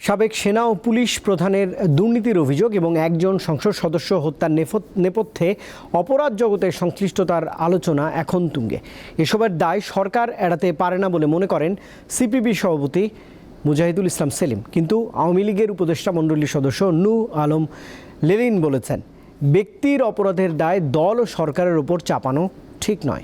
সাবেক সেনা ও পুলিশ প্রধানের দুর্নীতির অভিযোগ এবং একজন সংসদ সদস্য হত্যার নেপথ- নেপথ্যে অপরাধ জগতের সংশ্লিষ্টতার আলোচনা এখন তুঙ্গে। এসবের দায় সরকার এড়াতে পারে না বলে মনে করেন সিপিবি সভাপতি মুজাহিদুল ইসলাম সেলিম। কিন্তু আওয়ামী লীগের উপদেষ্টা মণ্ডলীর সদস্য নু আলম লেলিন বলেছেন, ব্যক্তির অপরাধের দায় দল ও সরকারের ওপর চাপানো ঠিক নয়।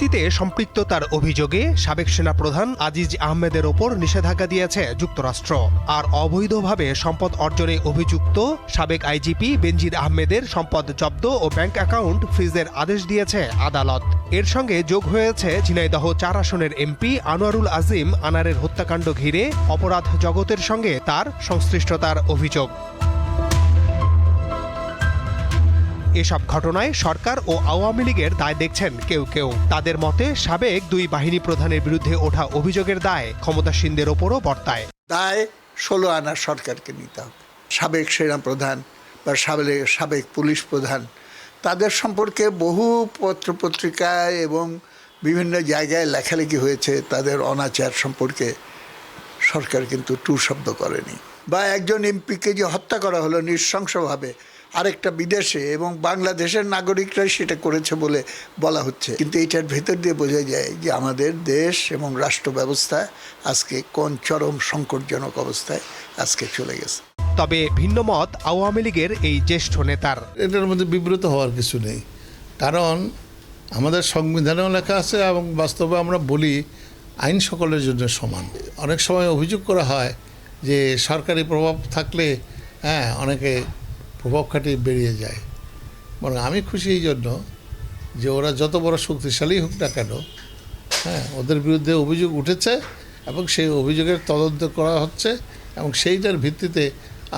দুর্নীতিতে সম্পৃক্ততার অভিযোগে সাবেক সেনাপ্রধান আজিজ আহমেদের ওপর নিষেধাজ্ঞা দিয়েছে যুক্তরাষ্ট্র। আর অবৈধভাবে সম্পদ অর্জনে অভিযুক্ত সাবেক আইজিপি বেনজির আহমেদের সম্পদ জব্দ ও ব্যাংক অ্যাকাউন্ট ফ্রিজের আদেশ দিয়েছে আদালত। এর সঙ্গে যোগ হয়েছে ঝিনাইদহ চার আসনের এমপি আনোয়ারুল আজিম আনারের হত্যাকাণ্ড ঘিরে অপরাধ জগতের সঙ্গে তার সংশ্লিষ্টতার অভিযোগ। এসব ঘটনায় সরকার ও আওয়ামী লীগের দায় দেখছেন কেউ কেউ। তাদের মতে, সাবেক দুই বাহিনী প্রধানের বিরুদ্ধে ওঠা অভিযোগের দায় ক্ষমতাসীনদের ওপরও বর্তায়। দায় ষোলো আনা সরকারকে নিতে হবে। সাবেক সেনা প্রধান বা সাবেক সাবেক পুলিশ প্রধান, তাদের সম্পর্কে বহু পত্র পত্রিকায় এবং বিভিন্ন জায়গায় লেখালেখি হয়েছে। তাদের অনাচার সম্পর্কে সরকার কিন্তু টু শব্দ করেনি। বা একজন এমপিকে যে হত্যা করা হলো, নৃশংসভাবে আরেকটা বিদেশে এবং বাংলাদেশের নাগরিকরাই সেটা করেছে বলে বলা হচ্ছে। কিন্তু এটার ভেতর দিয়ে বোঝা যায় যে আমাদের দেশ এবং রাষ্ট্র ব্যবস্থা আজকে কোন চরম সংকটজনক অবস্থায় আজকে চলে গেছে। তবে ভিন্নমত আওয়ামী লীগের এই জ্যেষ্ঠ নেতার। এটার মধ্যে বিব্রত হওয়ার কিছু নেই। কারণ আমাদের সংবিধানেও লেখা আছে এবং বাস্তবে আমরা বলি আইন সকলের জন্য সমান। অনেক সময় অভিযোগ করা হয় যে সরকারি প্রভাব থাকলে হ্যাঁ অনেকে প্রভাব খাটিয়ে বেরিয়ে যায়। বরং আমি খুশি এই জন্য যে ওরা যত বড় শক্তিশালী হোক না কেন হ্যাঁ ওদের বিরুদ্ধে অভিযোগ উঠেছে এবং সেই অভিযোগের তদন্ত করা হচ্ছে এবং সেইটার ভিত্তিতে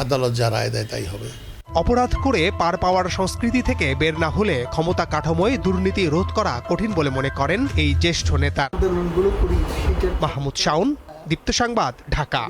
আদালত যা রায় দেয় তাই হবে। অপরাধ করে পার পাওয়ার সংস্কৃতি থেকে বের না হলে ক্ষমতা কাঠামোয় দুর্নীতি রোধ করা কঠিন বলে মনে করেন এই জ্যেষ্ঠ নেতা। মাহমুদ শাউন দীপ্ত সংবাদ ঢাকা।